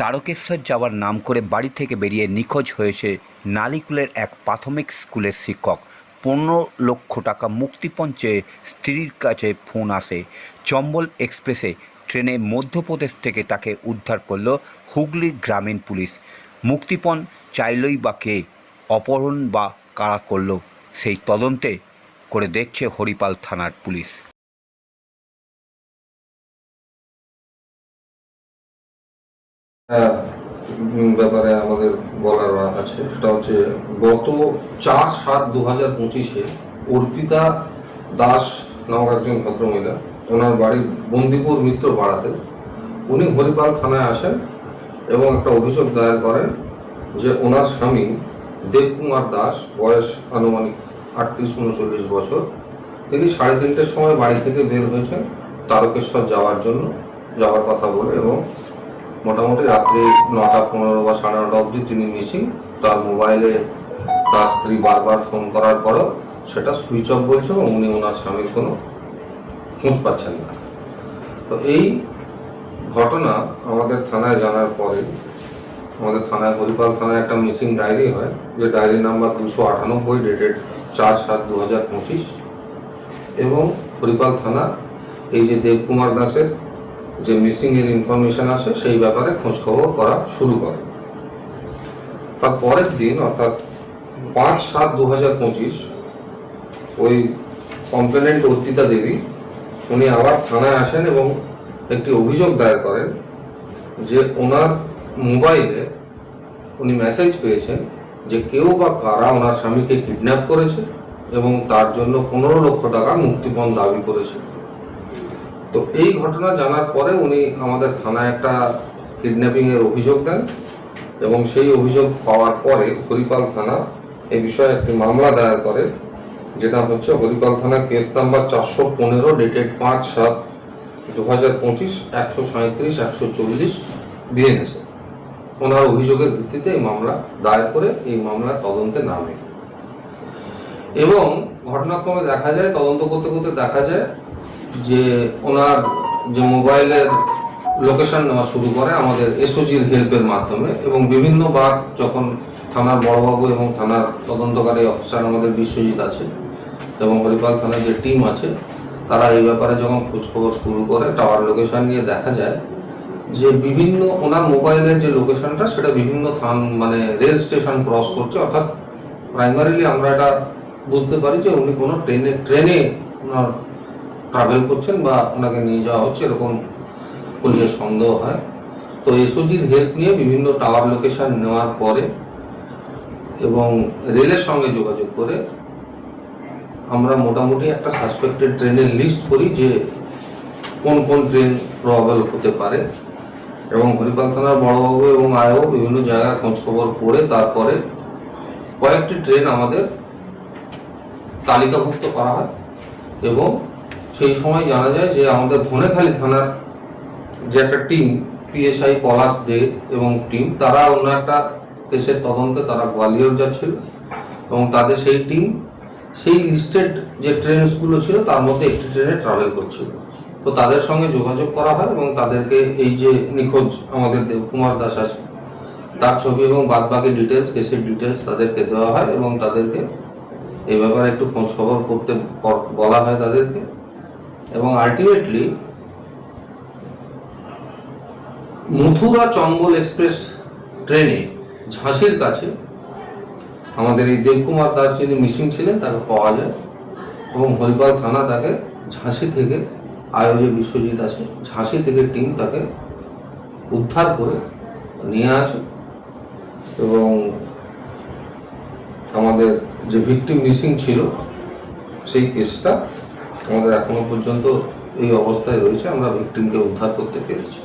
তারকেশ্বর যাওয়ার নাম করে বাড়ি থেকে বেরিয়ে নিখোঁজ হয়েছে নালিকুলের এক প্রাথমিক স্কুলের শিক্ষক। পনেরো লক্ষ টাকা মুক্তিপণ চেয়ে স্ত্রীর কাছে ফোন আসে। চম্বল এক্সপ্রেসে ট্রেনে মধ্যপ্রদেশ থেকে তাকে উদ্ধার করল হুগলি গ্রামীণ পুলিশ। মুক্তিপণ চাইলই বা কে, অপহরণ বা কারা করল, সেই তদন্তে করে দেখছে হরিপাল থানার পুলিশ। ব্যাপারে আমাদের বলার আছে। সেটা হচ্ছে গত চার সাত দু হাজার পঁচিশে অর্পিতা দাস নামক একজন ভদ্রমহিলা, ওনার বাড়ি বন্দিপুর মিত্র পাড়াতে, উনি হরিপাল থানায় আসেন এবং একটা অভিযোগ দায়ের করেন যে ওনার স্বামী দেবকুমার দাস, বয়স আনুমানিক আটত্রিশ উনচল্লিশ বছর। তিনি সাড়ে তিনটের সময় বাড়ি থেকে বের হয়েছেন তারকেশ্বর যাওয়ার জন্য, যাওয়ার কথা বলে এবং মোটামুটি রাত্রি নটা পনেরো বা সাড়ে নটা অবধি তিনি মিসিং। তার মোবাইলে তার স্ত্রী বারবার ফোন করার পরেও সেটা সুইচ অফ বলছে এবং উনি ওনার স্বামীর কোনো খোঁজ পাচ্ছেন না। তো এই ঘটনা আমাদের থানায় জানার পরে, আমাদের থানায় হরিপাল থানায় একটা মিসিং ডায়েরি হয়। যে ডায়েরি নাম্বার দুশো আটানব্বই, ডেটেড চার সাত দু হাজার পঁচিশ। এবং হরিপাল থানা এই যে দেবকুমার দাসের যে মিসিং এর ইনফরমেশন আসে, সেই ব্যাপারে খোঁজ খবর করা শুরু করে। তার পরের দিন, অর্থাৎ পাঁচ সাত দু হাজার পঁচিশ, ওই কমপ্লেনেন্ট অর্পিতা দেবী, উনি আবার থানায় আসেন এবং একটি অভিযোগ দায়ের করেন যে ওনার মোবাইলে উনি মেসেজ পেয়েছেন যে কেউ বা কারা ওনার স্বামীকে কিডন্যাপ করেছে এবং তার জন্য পনেরো লক্ষ টাকা মুক্তিপণ দাবি করেছে। তো এই ঘটনা জানার পরে উনি আমাদের থানায় একটা কিডন্যাপিং এর অভিযোগ দেন এবং সেই অভিযোগ পাওয়ার পরে হরিপাল থানা এই বিষয়ে একটি মামলা দায়ের করে, যেটা হচ্ছে হরিপাল থানা কেস নাম্বার চারশো পনেরো ডেটেড পাঁচ সাত দু হাজার পঁচিশ, একশো সাঁত্রিশ একশো চল্লিশ বিএনএসএ ওনার অভিযোগের ভিত্তিতে এই মামলা দায়ের করে এই মামলা তদন্তে নামে। এবং ঘটনাক্রমে দেখা যায়, তদন্ত করতে করতে দেখা যায় যে ওনার যে মোবাইলের লোকেশন নেওয়া শুরু করে আমাদের এসওজির হেল্পের মাধ্যমে এবং বিভিন্নবার যখন থানার বড়বাবু এবং থানার তদন্তকারী অফিসার আমাদের বিশ্বজিৎ আছে এবং হরিপাল থানার যে টিম আছে, তারা এই ব্যাপারে যখন খোঁজখবর শুরু করে টাওয়ার লোকেশন নিয়ে দেখা যায় যে বিভিন্ন ওনার মোবাইলের যে লোকেশনটা সেটা বিভিন্ন থান মানে রেল স্টেশন ক্রস করছে। অর্থাৎ প্রাইমারিলি আমরা এটা বুঝতে পারি যে উনি কোনো ট্রেনে ট্রেনে ওনার ট্রাভেল করছেন বা ওনাকে নিয়ে যাওয়া হচ্ছে, এরকম পুলিশের সন্দেহ হয়। তো এসওজির হেল্প নিয়ে বিভিন্ন টাওয়ার লোকেশন নেওয়ার পরে এবং রেলের সঙ্গে যোগাযোগ করে আমরা মোটামুটি একটা সাসপেক্টেড ট্রেনের লিস্ট করি যে কোন কোন ট্রেন প্রবাবল হতে পারে। এবং হরিপাল থানার বড়বাবু এবং আয়ও বিভিন্ন জায়গায় খোঁজখবর করে তারপরে কয়েকটি ট্রেন আমাদের তালিকাভুক্ত করা হয় এবং সেই সময় জানা যায় যে আমাদের ধনেখালী থানার যে একটা টিম পিএসআই পলাশ দে এবং টিম, তারা অন্য একটা কেসের তদন্তে তারা গোয়ালিয়র যাচ্ছিল এবং তাদের সেই টিম, সেই লিস্টেড যে ট্রেনসগুলো ছিল তার মধ্যে একটি ট্রেনে ট্রাভেল করছিল। তো তাদের সঙ্গে যোগাযোগ করা হয় এবং তাদেরকে এই যে নিখোঁজ আমাদের দেবকুমার দাস আছে, তার ছবি এবং বাদবাকি ডিটেলস কেসের ডিটেলস তাদেরকে দেওয়া হয় এবং তাদেরকে এ ব্যাপারে একটু খোঁজ খবর করতে, বলা হয় তাদেরকে। আলটিমেটলি মথুরা চম্বল এক্সপ্রেস ট্রেনে ঝাঁসির কাছে আমাদের এই দেবকুমার দাস যিনি মিসিং ছিলেন, তাকে পাওয়া যায় এবং হরিপাল থানা তাকে ঝাঁসি থেকে আয়োজক বিশ্বজিৎ আছে ঝাঁসি থেকে টিম তাকে উদ্ধার করে নিয়ে আসে এবং আমাদের যে ভিকটিম মিসিং ছিল, সেই কেসটা আমাদের এখনও পর্যন্ত এই অবস্থায় রয়েছে আমরা ভিকটিমকে উদ্ধার করতে পেরেছি।